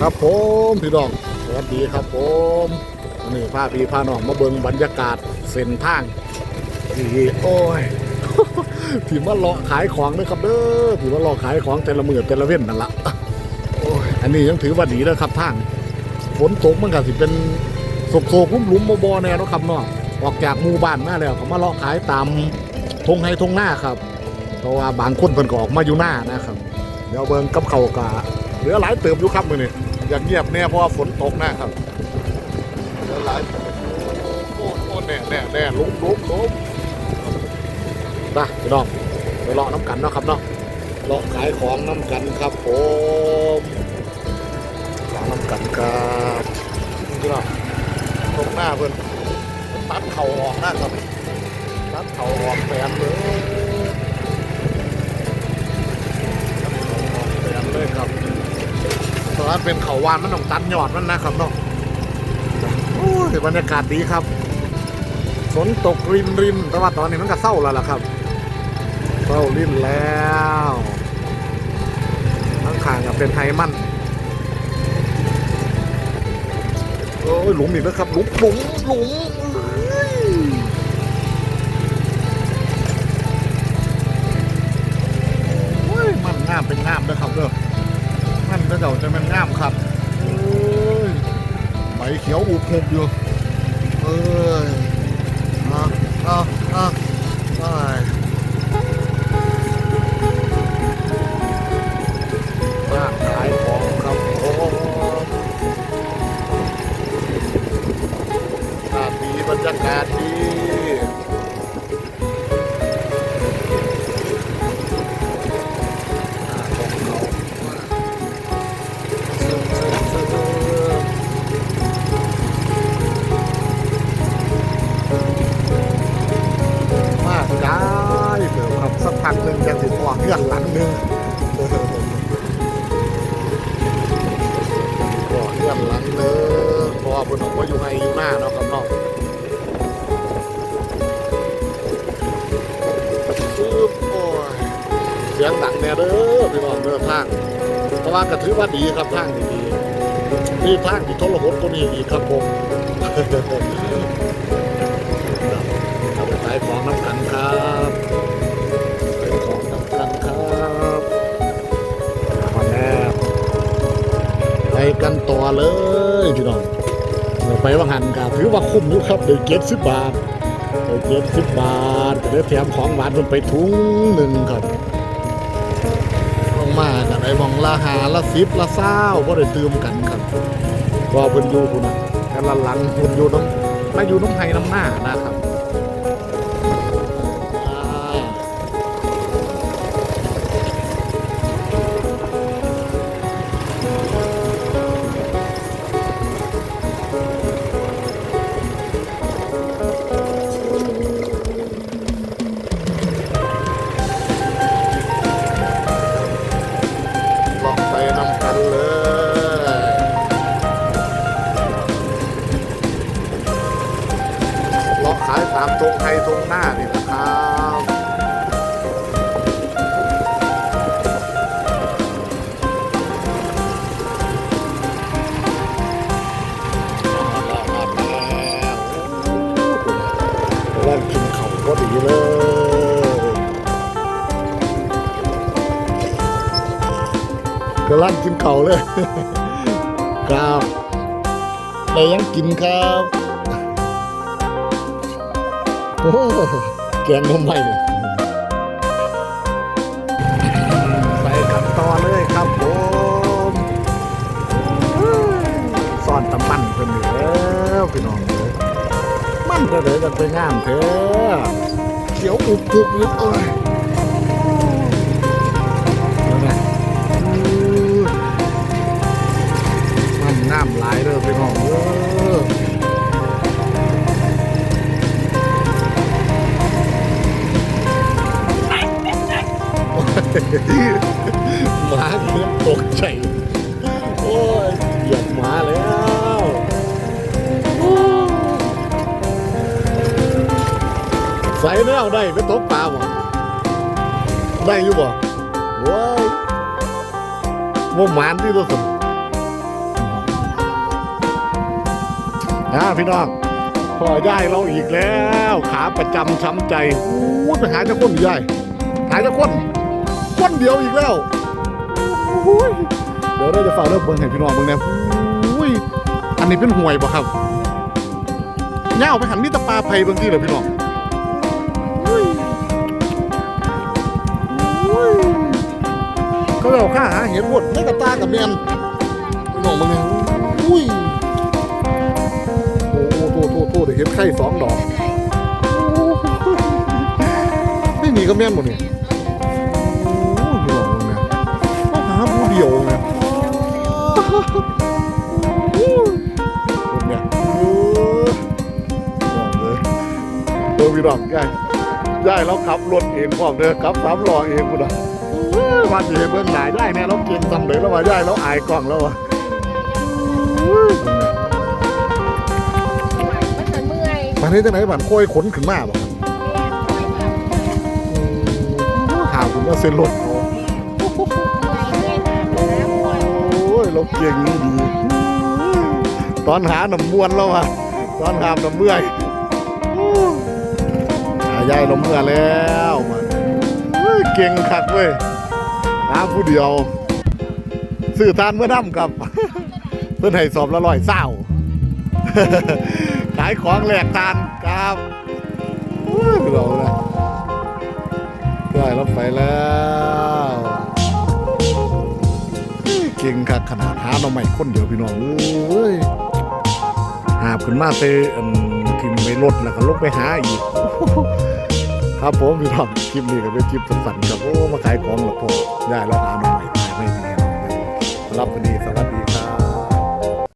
ครับผมพี่น้องสวัสดีครับผมวันนี้พาพี่พาน้องมาเบิ่งบรรยากาศเส้นทางที่โอ้ยที่มาเลาะขายของเด้อครับเด้อที่มาเลาะขายของแต่ละมือแต่ละเว้นนั่นละโอ้ยอันนี้ยังถือว่าดีแล้วครับทางฝนตกมันก็สิเป็นโศกโศกลุ่มหลุมๆบ่ๆแน่นะครับเนาะออกจากหมู่บ้านมาแล้วก็มาเลาะขายตามทงไฮทงหน้าครับ เพราะว่าบางคนเพิ่นก็ออกมาอยู่หน้านะครับ เดี๋ยวเบิ่งกับเขากะเหลือหลายเติมอยู่ครับมือนี้ อย่ากเงียบแน่เพราะว่าฝนตกนะครับเหลือหลายโอ้โอ้แน่แน่แน่ลุมลุมลุมนะพี่น้องไปเลาะน้ำกันเนาะครับเนาะเลาะขายของน้ำกันครับผมของน้ำกันครับพี่น้องตรงหน้าเพิ่อนตัดเข่าออกหนะครับตัดเข่าออกแปนเลย ตอนนั้นเป็นเขาวานมันต้องตัดยอดมันนะครับเนาะโอ้ยบรรยากาศดีครับ ฝนตกรินรินแต่ว่าตอนนี้มันก็เศร้าแล้วล่ะครับเศร้ารินแล้วทั้งข้างกับเป็นไฮมันโอ้ยหลุมอีกแล้วครับหลุมหลุมหลุมเอ้ยโอ้ยมันงามเป็นงามเลยครับเด้อ ก็เดี๋ยวจะมันงามครับใบเขียวอุบหุบอยู่ เอ้ยอะอะอะไป งเพราะว่าบนออกมาอยู่ไงอยู่หน้าเนาะครับเนาะปึ๊บโอ้ยเสียงดังแน่เด้อพี่น้องเด้อทางแต่ว่าก็ถือว่าดีครับทางดีๆนี่ทางที่ทรหดตัวนี้อีกครับผมเอาไปขายของน้ำกันครับขายของน้ำกันครับมาแล้วไปกันต่อเลยพี่น้อง ไปว่าหันกันถือว่าคุ้มอยู่ครับเดี๋ยวเจ็ดสิบบาทเดี๋ยวเจ็ดสิบบาทจะได้แถมของหวานมันไปถุงหนึ่งครับลงมากันไอ้มองละหาละสิบละเศร้าก็ได้ตืมกันครับก็เพิ่นอยู่คุณนะกันละหลังคุณอยู่น้องมาอยู่น้ำไห้น้ำหน้านะครับาะขายตามตรงไทยตรงหน้านี่นะครับมาแล้วมาแล้วกินเขาวก็ดีเลยกำลังกินเข่าเลย ครับแต่ยังกินครับ อ้แกงนมใหม่ใส่กันต่อเลยครับผมซ่อนตะมันเพิ่นอยู่แล้วพี่น้องเอ้ยมันก็เลยกันไปงามเถอะเขียวอุบอุบอยู่เอ้ย หมาเกือบตกใจ โอ้ยเหยียบหมาแล้วใส่แนวได้ไปตกปลาบ่ได้อยู่บ่ว้ายว่าหมานที่ตัวสมนะพี่น้องพอย่ายเราอีกแล้ว ขาประจำช้ำใจโอู้ไปหาเจ้าคนย่ายหาเจ้าคน คนเดียวอีกแล้วอุ้ยเดี๋ยวเราจะฝากเรื่องเบิ่งให้พี่น้องเบิ่งแน่อุ้ยอันนี้เป็นห่วยป่ะครับเงาไปหันมิตรปลาไผ่บางทีเหรอพี่น้องอุ้ยอุ้ยเขาเอาข้าหาเห็ดบดไม่กระตากับเมียนพี่น้องเบิ่งแน่อุ้ยโอ้โหโทษโทษโทษเดี๋ยวเห็นไข่สองดอกไม่มีก็แม่นหมดเนี่ย เนี่ยเออบอกเลยเออพี่ดอกยายยายเราขับรถเองพร้อมเด้อขับสามล้อเองพุ่นอะเออวันนี้เบิ่งหลายได้แน่เราเก่งซ้ำเลยแล้วว่ายายเราอายกล้องแล้วว่ะเออมันจะเมื่อยมันนี้จังไหนบ้านค่อยขนขึ้นมาบ่ครับแม่คอยแบบหาคุณว่าเส้นรถ เราเก่งดี ตอนหาหน้ำมวนแล้วอะตอนหามน้ำเมื่อยหายายเราเมื่อแล้วมันเอ้ยเก่งคักเว้ยหาผู้เดียวซื้อทานเมื่อน้ำกับเพื่อนให้สอบละร้อยเศร้าขายของแหลกทานครับเอ้ยเราเลยได้รถไฟแล้ว เก่งคักขนาดหาเราใหม่คนเดียวพี่น้องเอ้ยหาบขึ้นมาเตอันทิมไปรถแล้วก็ลงไปหาอีก ครับผมพี่น้องคลิปนี้ก็เป็นคลิปสั้นๆครับโอ้มาขายของหล้วพอได้แล้วหาหน่อใหม่ตายไม่ดีรับพอดีสวัสดี